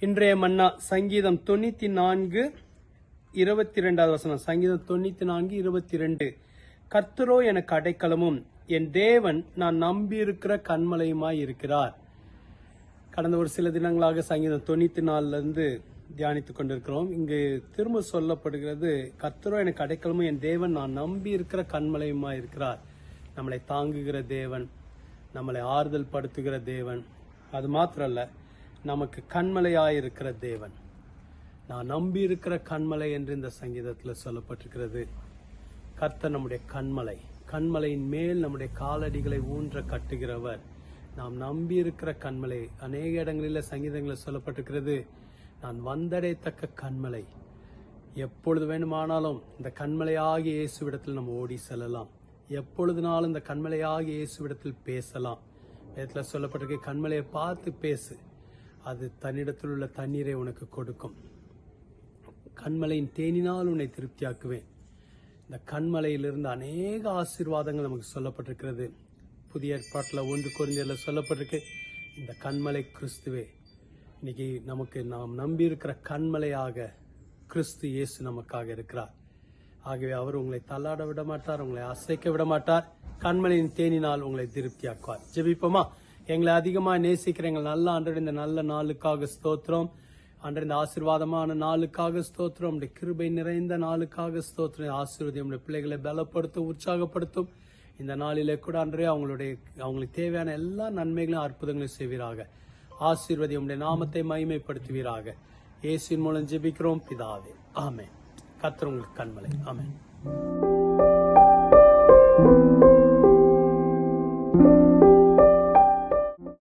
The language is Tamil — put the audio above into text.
இன்றைய மன்னா சங்கீதம் தொண்ணூத்தி நான்கு இருபத்தி ரெண்டாவது வசனம். சங்கீதம் தொண்ணூத்தி நான்கு இருபத்தி ரெண்டு கர்த்தரோ எனக்கு அடைக்கலமும். என் தேவன் நான் நம்பியிருக்கிற கண்மலையுமாய் இருக்கிறார். கடந்த ஒரு சில தினங்களாக சங்கீதம் தொண்ணூத்தி நாலுல இருந்து தியானித்துக் கொண்டிருக்கிறோம். இங்கு திரும்ப சொல்லப்படுகிறது கர்த்தரோ எனக்கு அடைக்கலமும். என் தேவன் நான் நம்பி இருக்கிற கண்மலையுமா இருக்கிறார். நம்மளை தாங்குகிற தேவன் நம்மளை ஆறுதல் படுத்துகிற தேவன். அது மாத்திரல்ல நமக்கு கண்மலையாயிருக்கிற தேவன். நான் நம்பி இருக்கிற கண்மலை என்று இந்த சங்கீதத்தில் சொல்லப்பட்டிருக்கிறது. கர்த்தர் நம்முடைய கண்மலை கண்மலையின் மேல் நம்முடைய காலடிகளை ஊன்ற கட்டுகிறவர். நாம் நம்பி இருக்கிற கண்மலை அநேக இடங்களில் சங்கீதங்களில் சொல்லப்பட்டிருக்கிறது. நான் வந்தடையத்தக்க கண்மலை. எப்பொழுது வேணுமானாலும் இந்த கண்மலையாகிய இயேசுவிடத்தில் நம்ம ஓடி செல்லலாம். எப்பொழுதுனாலும் இந்த கண்மலையாக இயேசுவிடத்தில் பேசலாம். வேதத்தில் சொல்லப்பட்டிருக்க கண்மலையை பார்த்து பேசு. அது தன்னிடத்தில் உள்ள தண்ணீரை உனக்கு கொடுக்கும். கண்மலையின் தேனினால் உன்னை திருப்தியாக்குவேன். இந்த கண்மலையிலிருந்து அநேக ஆசீர்வாதங்கள் நமக்கு சொல்லப்பட்டிருக்கிறது. புதிய ஏற்பாட்டில் ஒன்று குறைஞ்சதில் சொல்லப்பட்டிருக்கு இந்த கண்மலை கிறிஸ்துவே. இன்னைக்கு நமக்கு நாம் நம்பி இருக்கிற கண்மலையாக கிறிஸ்து இயேசு நமக்காக இருக்கிறார். ஆகவே அவர் உங்களை தள்ளாட விட மாட்டார் உங்களை அசைக்க விட மாட்டார் கண்மலையின் தேனினால் உங்களை திருப்தியாக்குவார். ஜெபிப்போமா? எங்களை அதிகமா நேசிக்கிற எங்கள் நல்ல ஆண்டவர் இந்த நல்ல நாளுக்காக ஸ்தோத்திரம். அன்ற இந்த ஆசீர்வாதமான நாளுக்காக ஸ்தோத்திரம். உடைய கிருபை நிறைந்த நாளுக்காக ஸ்தோத்திரம். ஆசீர்வதி உடைய பிள்ளைகளை பலப்படுத்தும் உற்சாகப்படுத்தும். இந்த நாளிலே கூட அன்றே அவங்களுடைய அவங்களுக்கு தேவையான எல்லா நன்மைகளும் அற்புதங்களையும் செய்வீராக. ஆசீர்வதி உடைய நாமத்தை மகிமைப்படுத்துவீராக. இயேசுவின் மூலம் ஜெபிக்கிறோம் பிதாவே. ஆமென். கத்திர உங்களுக்கு கண்மலை. ஆமாம்